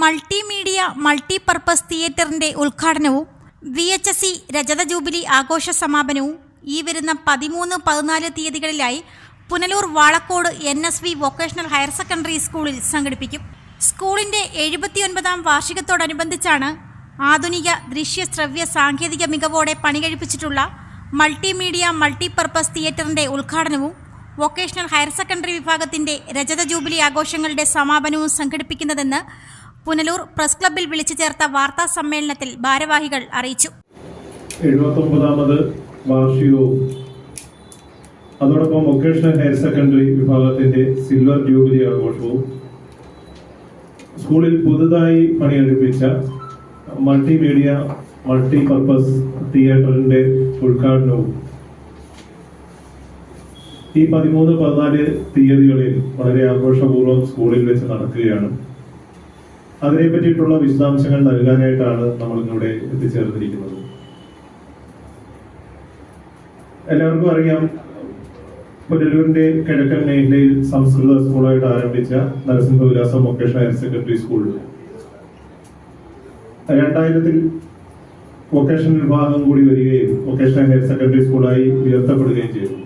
Multimedia multipurpose തിയേറ്ററിന്റെ ഉദ്ഘാടനവും V H S C രജത ജൂബിലി ആഘോഷ സമാപനവും ഈ വരുന്ന പതിമൂന്ന് പതിനാല് തീയതികളിലായി Punalur Valakkode N S V vocational higher secondary സ്കൂളിൽ സംഘടിപ്പിക്കും. സ്കൂളിന്റെ എഴുപത്തിയൊൻപതാം വാർഷികത്തോടനുബന്ധിച്ചാണ് ആധുനിക ദൃശ്യ ശ്രവ്യ സാങ്കേതിക മികവോടെ പണികഴിപ്പിച്ചിട്ടുള്ള മൾട്ടിമീഡിയ മൾട്ടിപർപ്പസ് തിയേറ്ററിന്റെ ഉദ്ഘാടനവും വൊക്കേഷണൽ ഹയർ സെക്കൻഡറി വിഭാഗത്തിന്റെ രജത ജൂബിലി ആഘോഷങ്ങളുടെ സമാപനവും സംഘടിപ്പിക്കുന്നതെന്ന് പുനലൂർ പ്രസ് ക്ലബ്ബിൽ വിളിച്ചു ചേർത്ത വാർത്താ സമ്മേളനത്തിൽ ഭാരവാഹികൾ അറിയിച്ചു. എഴുപത്തൊമ്പതാമത് വാർഷികവും അതോടൊപ്പം വൊക്കേഷണൽ ഹയർ സെക്കൻഡറി വിഭാഗത്തിന്റെ സിൽവർ ജൂബിലി ആഘോഷവും സ്കൂളിൽ പുതുതായി പണിയെടുപ്പിച്ച മൾട്ടിമീഡിയ മൾട്ടിപർപ്പസ് തിയേറ്ററിന്റെ ഉദ്ഘാടനവും ഈ പതിമൂന്ന് പതിനാല് തീയതികളിൽ വളരെ ആഘോഷപൂർവം സ്കൂളിൽ വെച്ച് നടക്കുകയാണ്. അതിനെ പറ്റിയിട്ടുള്ള വിശദാംശങ്ങൾ നൽകാനായിട്ടാണ് നമ്മൾ ഇന്നിവിടെ എത്തിച്ചേർന്നിരിക്കുന്നത്. എല്ലാവർക്കും അറിയാം പുനലൂരിന്റെ കിഴക്കൻ മേഖലയിൽ സംസ്കൃത സ്കൂളായിട്ട് ആരംഭിച്ച Narasimha Narasimhavilasam vocational higher secondary school. രണ്ടായിരത്തിൽ വൊക്കേഷണൽ വിഭാഗം കൂടി വരികയും വൊക്കേഷണൽ ഹയർ സെക്കൻഡറി സ്കൂളായി ഉയർത്തപ്പെടുകയും ചെയ്തു.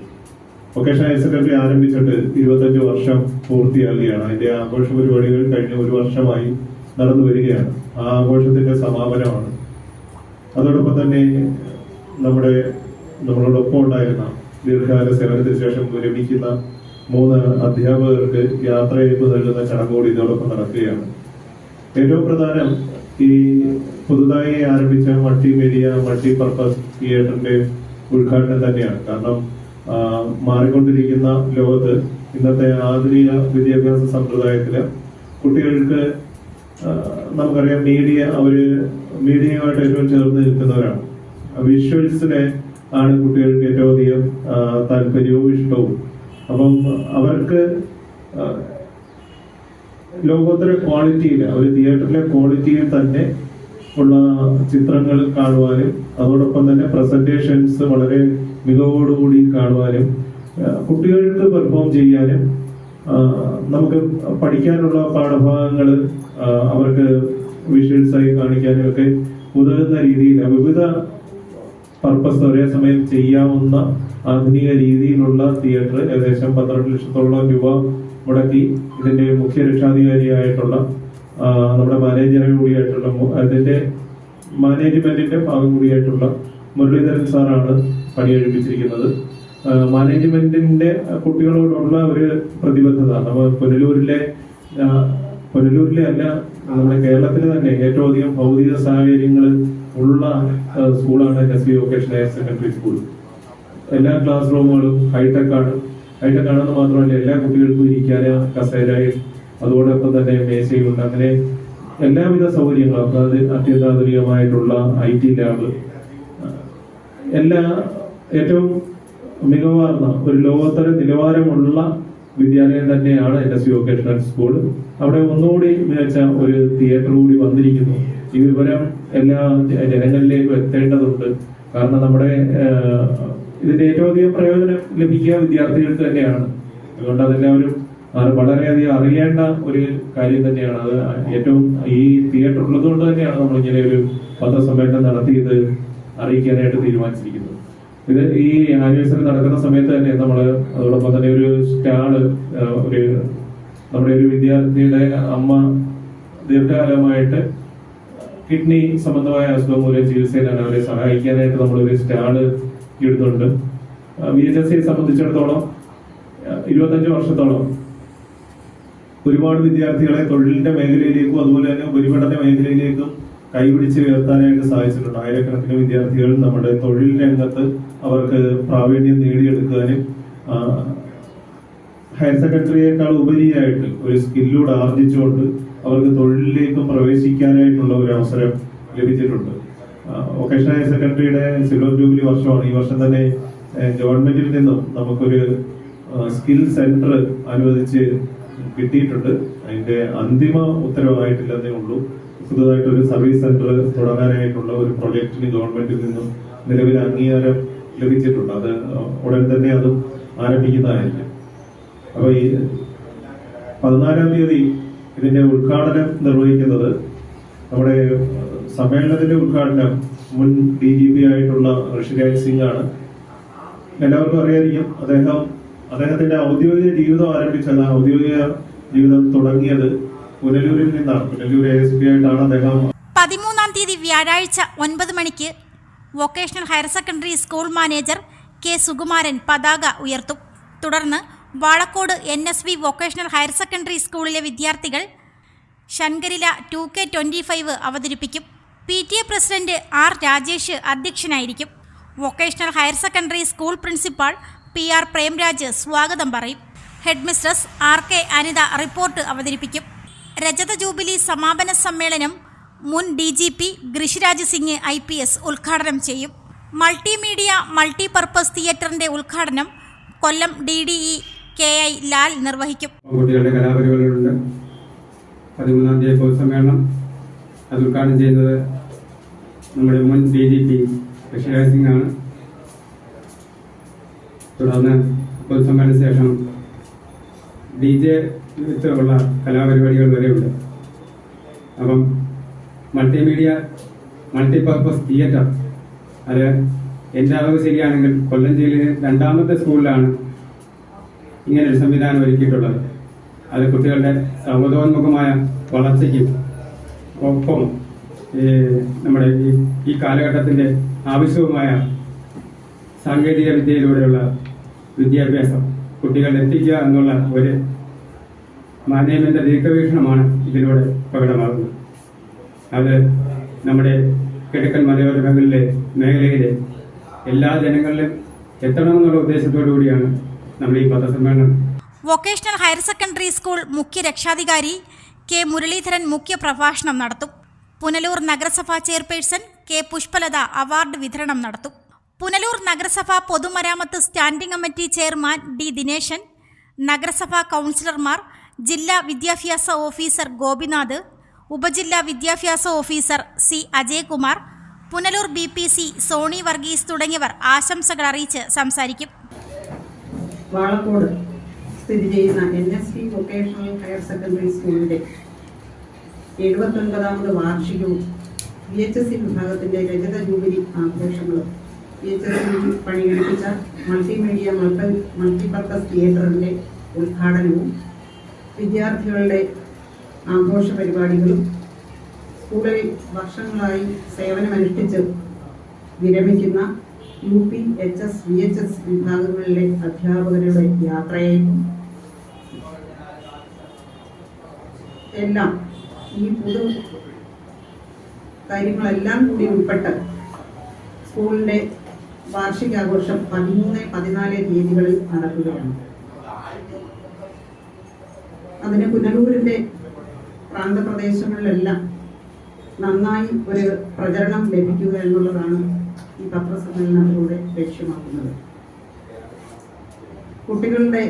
വൊക്കേഷണൽ ഹയർ സെക്കൻഡറി ആരംഭിച്ചിട്ട് ഇരുപത്തഞ്ച് വർഷം പൂർത്തിയാകുകയാണ് അതിന്റെ ആഘോഷ പരിപാടികൾ കഴിഞ്ഞ ഒരു വർഷമായി നടന്നു വരികയാണ്. ആ ആഘോഷത്തിന്റെ സമാപനമാണ്. അതോടൊപ്പം തന്നെ നമ്മുടെ നമ്മളോടൊപ്പം ഉണ്ടായിരുന്ന ദീർഘകാല സേവനത്തിന് ശേഷം വിരമിക്കുന്ന മൂന്ന് അധ്യാപകർക്ക് യാത്രയയപ്പ് നൽകുന്ന ചടങ്ങ് കൂടി ഇതോടൊപ്പം നടക്കുകയാണ്. ഏറ്റവും പ്രധാനം ഈ പുതുതായി ആരംഭിച്ച മൾട്ടി മീഡിയ മൾട്ടി മൾട്ടിപർപ്പസ് തിയേറ്ററിന്റെ ഉദ്ഘാടനം തന്നെയാണ്. കാരണം മാറിക്കൊണ്ടിരിക്കുന്ന ലോകത്ത് ഇന്നത്തെ ആധുനിക വിദ്യാഭ്യാസ സമ്പ്രദായത്തിൽ കുട്ടികൾക്ക് നമുക്കറിയാം മീഡിയ അവർ മീഡിയയുമായിട്ട് ഏറ്റവും ചേർന്ന് നിൽക്കുന്നവരാണ്. വിഷ്വൽസിനെ ആണ് കുട്ടികൾക്ക് ഏറ്റവും അധികം താല്പര്യവും ഇഷ്ടവും. അപ്പം അവർക്ക് ലോകോത്തര ക്വാളിറ്റിയിൽ അവർ തിയേറ്ററിലെ ക്വാളിറ്റിയിൽ തന്നെ ഉള്ള ചിത്രങ്ങൾ കാണുവാനും അതോടൊപ്പം തന്നെ പ്രസന്റേഷൻസ് വളരെ മികവോടുകൂടി കാണുവാനും കുട്ടികൾക്ക് പെർഫോം ചെയ്യാനും നമുക്ക് പഠിക്കാനുള്ള പാഠഭാഗങ്ങൾ അവർക്ക് വിഷ്വൽസായി കാണിക്കാനും ഒക്കെ ഉതകുന്ന രീതിയിൽ വിവിധ പർപ്പസ് ഒരേ സമയം ചെയ്യാവുന്ന ആധുനിക രീതിയിലുള്ള തിയേറ്റർ ഏകദേശം പന്ത്രണ്ട് ലക്ഷത്തോളം രൂപ മുടക്കി ഇതിന്റെ മുഖ്യ രക്ഷാധികാരിയായിട്ടുള്ള നമ്മുടെ മാനേജറെ കൂടിയായിട്ടുള്ള അതിന്റെ മാനേജ്മെന്റിന്റെ ഭാഗം കൂടിയായിട്ടുള്ള മുരളീധരൻ സാറാണ് പണിയെഴുപ്പിച്ചിരിക്കുന്നത് മാനേജ്മെന്റിന്റെ കുട്ടികളോടുള്ള ഒരു പ്രതിബദ്ധത. നമ്മൾ പുനലൂരിലെ പുനലൂരിലെ അല്ല നമ്മുടെ കേരളത്തിലെ തന്നെ ഏറ്റവും അധികം ഭൗതിക സാഹചര്യങ്ങൾ ഉള്ള സ്കൂളാണ് S V vocational higher secondary school. എല്ലാ ക്ലാസ് റൂമുകളും ഹൈടെക് ആണ്. ഹൈടെക് ആണെന്ന് മാത്രമല്ല എല്ലാ കുട്ടികൾക്കും ഇരിക്കാൻ കസേരയും അതോടൊപ്പം തന്നെ മേശയുണ്ട് അങ്ങനെ എല്ലാവിധ സൗകര്യങ്ങളും അതായത് അത്യന്താധുനികമായിട്ടുള്ള ഐ ടി ലാബ് എല്ലാ ഏറ്റവും മികവാർന്ന ഒരു ലോകോത്തര നിലവാരമുള്ള വിദ്യാലയം തന്നെയാണ് എൻ എസ് വൊക്കേഷണൽ സ്കൂൾ. അവിടെ ഒന്നുകൂടി മികച്ച ഒരു തിയേറ്റർ കൂടി വന്നിരിക്കുന്നു. ഈ വിവരം എല്ലാ ജനങ്ങളിലേക്കും എത്തേണ്ടതുണ്ട്. കാരണം നമ്മുടെ ഇതിന്റെ ഏറ്റവും അധികം പ്രയോജനം ലഭിക്കുക വിദ്യാർത്ഥികൾക്ക് തന്നെയാണ്. അതുകൊണ്ട് അതെല്ലാവരും വളരെയധികം അറിയേണ്ട ഒരു കാര്യം തന്നെയാണ്. അത് ഏറ്റവും ഈ തിയേറ്റർ ഉള്ളത് കൊണ്ട് തന്നെയാണ് നമ്മൾ ഇങ്ങനെ ഒരു പത്രസമ്മേളനം നടത്തി ഇത് അറിയിക്കാനായിട്ട് തീരുമാനിച്ചിരിക്കുന്നത്. ഇത് ഈ ആനിവേഴ്സറി നടക്കുന്ന സമയത്ത് തന്നെ നമ്മൾ അതോടൊപ്പം തന്നെ ഒരു സ്റ്റാൾ ഒരു നമ്മുടെ ഒരു വിദ്യാർത്ഥിയുടെ അമ്മ ദീർഘകാലമായിട്ട് കിഡ്നി സംബന്ധമായ അസുഖം മൂലം ചികിത്സയിലാണ് അവരെ സഹായിക്കാനായിട്ട് നമ്മളൊരു സ്റ്റാൾ ഇടുന്നുണ്ട്. വി എച്ച് എസ് സിയെ സംബന്ധിച്ചിടത്തോളം ഇരുപത്തഞ്ച് വർഷത്തോളം ഒരുപാട് വിദ്യാർത്ഥികളെ തൊഴിലിന്റെ മേഖലയിലേക്കും അതുപോലെ തന്നെ ഉപരിപഠന മേഖലയിലേക്കും കൈപിടിച്ച് ഉയർത്താനായിട്ട് സാധിച്ചിട്ടുണ്ട്. ആയിരക്കണക്കിന് വിദ്യാർത്ഥികൾ നമ്മുടെ തൊഴിൽ രംഗത്ത് അവർക്ക് പ്രാവീണ്യം നേടിയെടുക്കാനും ഹയർ സെക്കൻഡറിയേക്കാൾ ഉപരിയായിട്ട് ഒരു സ്കില്ലൂടെ ആർജിച്ചുകൊണ്ട് അവർക്ക് തൊഴിലിലേക്കും പ്രവേശിക്കാനായിട്ടുള്ള ഒരു അവസരം ലഭിച്ചിട്ടുണ്ട്. വൊക്കേഷണൽ ഹയർ സെക്കൻഡറിയുടെ സിൽവർ ജൂബിലി വർഷമാണ്. ഈ വർഷം തന്നെ ഗവൺമെന്റിൽ നിന്നും നമുക്കൊരു സ്കിൽ സെന്റർ അനുവദിച്ച് കിട്ടിയിട്ടുണ്ട്. അതിന്റെ അന്തിമ ഉത്തരവായിട്ടില്ലെന്നേ ഉള്ളൂ. പുതുതായിട്ടൊരു സർവീസ് സെന്റർ തുടങ്ങാനായിട്ടുള്ള ഒരു പ്രൊജക്ടിന് ഗവൺമെന്റിൽ നിന്നും നിലവിൽ അംഗീകാരം ലഭിച്ചിട്ടുണ്ട്. അത് ഉടൻ തന്നെ അത് ആരംഭിക്കുന്നതായിരിക്കും. അപ്പോൾ ഈ പതിനാലാം തീയതി ഇതിന്റെ ഉദ്ഘാടനം നിർവഹിക്കുന്നത് നമ്മുടെ സമ്മേളനത്തിന്റെ ഉദ്ഘാടനം മുൻ ഡി ജി പി ആയിട്ടുള്ള ഋഷിരാജ് സിംഗ് ആണ് എല്ലാവർക്കും അറിയാതിരിക്കും അദ്ദേഹം അദ്ദേഹത്തിന്റെ ഔദ്യോഗിക ജീവിതം ആരംഭിച്ചത് ഔദ്യോഗിക ജീവിതം തുടങ്ങിയത് പുനലൂരിൽ നിന്നാണ്. പുനലൂർ എസ് പി ആയിട്ടാണ് അദ്ദേഹം പതിമൂന്നാം തീയതി വ്യാഴാഴ്ച ഒൻപത് മണിക്ക് vocational higher secondary school manager K Sukumaran പതാക ഉയർത്തും. തുടർന്ന് Valakkode N S V vocational higher secondary സ്കൂളിലെ വിദ്യാർത്ഥികൾ Shangri La two K twenty five അവതരിപ്പിക്കും. P T A president R Rajesh അധ്യക്ഷനായിരിക്കും. Vocational higher secondary school principal P R Premraj സ്വാഗതം പറയും. Head mistress R K Anitha report അവതരിപ്പിക്കും. രജത jubilee സമാപന സമ്മേളനം മുൻ D G P Rishiraj Singh I P S ഉദ്ഘാടനം ചെയ്യും. മൾട്ടിമീഡിയ മൾട്ടിപർപ്പസ് തിയേറ്ററിന്റെ ഉദ്ഘാടനം Kollam D D E K I Lal നിർവഹിക്കും. കുട്ടികളുടെ കലാപരിപാടികളുണ്ട്. പതിമൂന്നാം തീയതി പൊതുസമ്മേളനം. അത് ഉദ്ഘാടനം ചെയ്യുന്നത് നമ്മുടെ മുൻ D G P Rishiraj Singh ആണ്. തുടർന്ന് പൊതുസമ്മേളന ശേഷം ഡി ജെ ഉള്ള കലാപരിപാടികൾ വരെയുണ്ട്. അപ്പം മൾട്ടിമീഡിയ മൾട്ടിപർപ്പസ് തിയേറ്റർ അത് എന്റെ അറിവ് ശരിയാണെങ്കിൽ കൊല്ലം ജില്ലയിലെ രണ്ടാമത്തെ സ്കൂളിലാണ് ഇങ്ങനെ ഒരു സംവിധാനം ഒരുക്കിയിട്ടുള്ളത്. അത് കുട്ടികളുടെ സൗഹൃദോന്മുഖമായ വളർച്ചയ്ക്കും ഒപ്പം നമ്മുടെ ഈ ഈ കാലഘട്ടത്തിന്റെ ആവശ്യവുമായ സാങ്കേതിക വിദ്യയിലൂടെയുള്ള വിദ്യാഭ്യാസം കുട്ടികളിൽ എത്തിക്കുക എന്നുള്ള ഒരു മാനേജ്മെന്റ് ദീർഘവീക്ഷണമാണ് ഇതിലൂടെ പ്രകടമാകുന്നത്. അത് നമ്മുടെ കിഴക്കൻ മലയോര മേഖലയിലെ മേഖലയിലെ എല്ലാ ജനങ്ങളിലും എത്തണമെന്നുള്ള ഉദ്ദേശത്തോടു കൂടിയാണ് നമ്മൾ ഈ പത്രസമ്മേളനം. വൊക്കേഷണൽ ഹയർ സെക്കൻഡറി സ്കൂൾ മുഖ്യ രക്ഷാധികാരി കെ മുരളീധരൻ മുഖ്യ പ്രഭാഷണം നടത്തും. പുനലൂർ നഗരസഭാ ചെയർപേഴ്സൺ കെ പുഷ്പലത അവാർഡ് വിതരണം നടത്തും. പുനലൂർ നഗരസഭ പൊതുമരാമത്ത് standing committee chairman D Dineshan നഗരസഭാ കൗൺസിലർമാർ ജില്ലാ വിദ്യാഭ്യാസ ഓഫീസർ ഗോപിനാഥ് ഉപജില്ലാ വിദ്യാഭ്യാസ officer C Ajayakumar Punalur B P C Soni Varghese തുടങ്ങിയവർ ആശംസകൾ അറിയിച്ച് സംസാരിക്കും. വാളക്കോട് സ്ഥിതി ചെയ്യുന്ന N S P vocational higher secondary സ്കൂളിന്റെ എഴുപത്തൊൻപതാമത് വാർഷികവും വി എച്ച് എസ് സി വിഭാഗത്തിന്റെ രജത ജൂബിലി ആഘോഷങ്ങളും വി എച്ച് എസ് സി പണികഴിപ്പിച്ച മൾട്ടിമീഡിയ മൾട്ടി മൾട്ടിപർപ്പസ് തിയേറ്ററിന്റെ ഉദ്ഘാടനവും വിദ്യാർത്ഥികളുടെ ആഘോഷ പരിപാടികളും സ്കൂളിൽ വർഷങ്ങളായി സേവനമനുഷ്ഠിച്ച് വിരമിക്കുന്ന U P H S V H S വിഭാഗങ്ങളിലെ അധ്യാപകരുടെ യാത്രയെയും എല്ലാം ഈ പുതു കാര്യങ്ങളെല്ലാം കൂടി ഉൾപ്പെട്ട് സ്കൂളിന്റെ വാർഷികാഘോഷം പതിമൂന്ന് പതിനാല് തീയതികളിൽ നടക്കുകയാണ്. അതിന് പുനലൂരിന്റെ പ്രാന്തപ്രദേശങ്ങളിലെല്ലാം നന്നായി ഒരു പ്രചരണം ലഭിക്കുക എന്നുള്ളതാണ് ഈ പത്രസമ്മേളനത്തിലൂടെ ലക്ഷ്യമാക്കുന്നത്. കുട്ടികളുടെ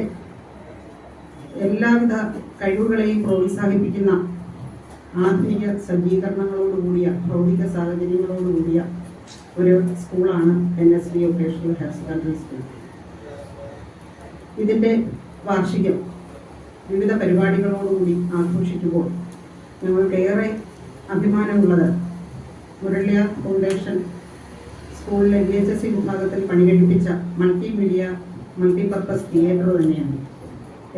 എല്ലാവിധ കഴിവുകളെയും പ്രോത്സാഹിപ്പിക്കുന്ന ആധുനിക സജ്ജീകരണങ്ങളോടുകൂടിയ ഭൗതിക സാഹചര്യങ്ങളോടുകൂടിയ ഒരു സ്കൂളാണ് N S D vocational higher secondary school. ഇതിന്റെ വാർഷികം വിവിധ പരിപാടികളോടുകൂടി ആഘോഷിക്കുമ്പോൾ ഞങ്ങൾക്കേറെ അഭിമാനമുള്ളത് മുരളിയ ഫൗണ്ടേഷൻ സ്കൂളിലെ വി എച്ച് എസ് സി വിഭാഗത്തിൽ പണികഴിപ്പിച്ച മൾട്ടിമീഡിയ മൾട്ടിപർപ്പസ് തിയേറ്റർ തന്നെയാണ്.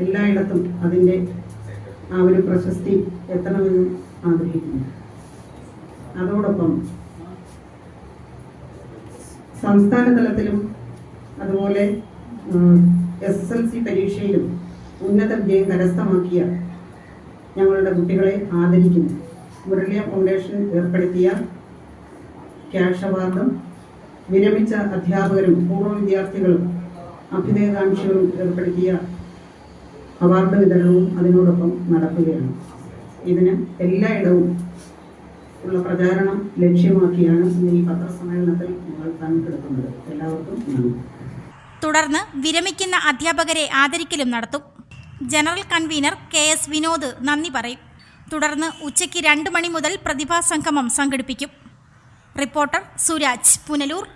എല്ലായിടത്തും അതിന്റെ ആ ഒരു പ്രശസ്തി എത്തണമെന്നും ആഗ്രഹിക്കുന്നു. അതോടൊപ്പം സംസ്ഥാന തലത്തിലും അതുപോലെ എസ് എൽ സി പരീക്ഷയിലും ഉന്നത വിജയം കരസ്ഥമാക്കിയ ഞങ്ങളുടെ കുട്ടികളെ ആദരിക്കുന്നു. മുരളിയ ഫൗണ്ടേഷൻ ഏർപ്പെടുത്തിയ ക്യാഷ് അവാർഡും വിരമിച്ച അധ്യാപകരും പൂർവ വിദ്യാർത്ഥികളും അഭ്യുദയകാംക്ഷികളും ഏർപ്പെടുത്തിയ അവാർഡ് വിതരണവും അതിനോടൊപ്പം നടക്കുകയാണ്. ഇതിന് എല്ലായിടവും ഉള്ള പ്രചാരണം ലക്ഷ്യമാക്കിയാണ് ഇന്ന് ഈ പത്രസമ്മേളനത്തിൽ ഞങ്ങൾ പങ്കെടുക്കുന്നത്. എല്ലാവർക്കും നന്ദി. തുടർന്ന് വിരമിക്കുന്ന അധ്യാപകരെ ആദരിക്കലും നടത്തും. General convener K S Vinod നന്ദി പറയും. തുടർന്ന് ഉച്ചയ്ക്ക് രണ്ട് മണി മുതൽ പ്രതിഭാ സംഗമം സംഘടിപ്പിക്കും. റിപ്പോർട്ടർ സുരാജ് പുനലൂർ.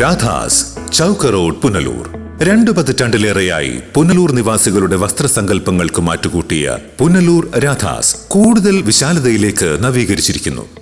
രാധാസ് ചൗക്ക് റോഡ് പുനലൂർ. രണ്ടു പതിറ്റാണ്ടിലേറെയായി പുനലൂർ നിവാസികളുടെ വസ്ത്രസങ്കല്പങ്ങൾക്ക് മാറ്റുകൂട്ടിയ പുനലൂർ രാധാസ് കൂടുതൽ വിശാലതയിലേക്ക് നവീകരിച്ചിരിക്കുന്നു.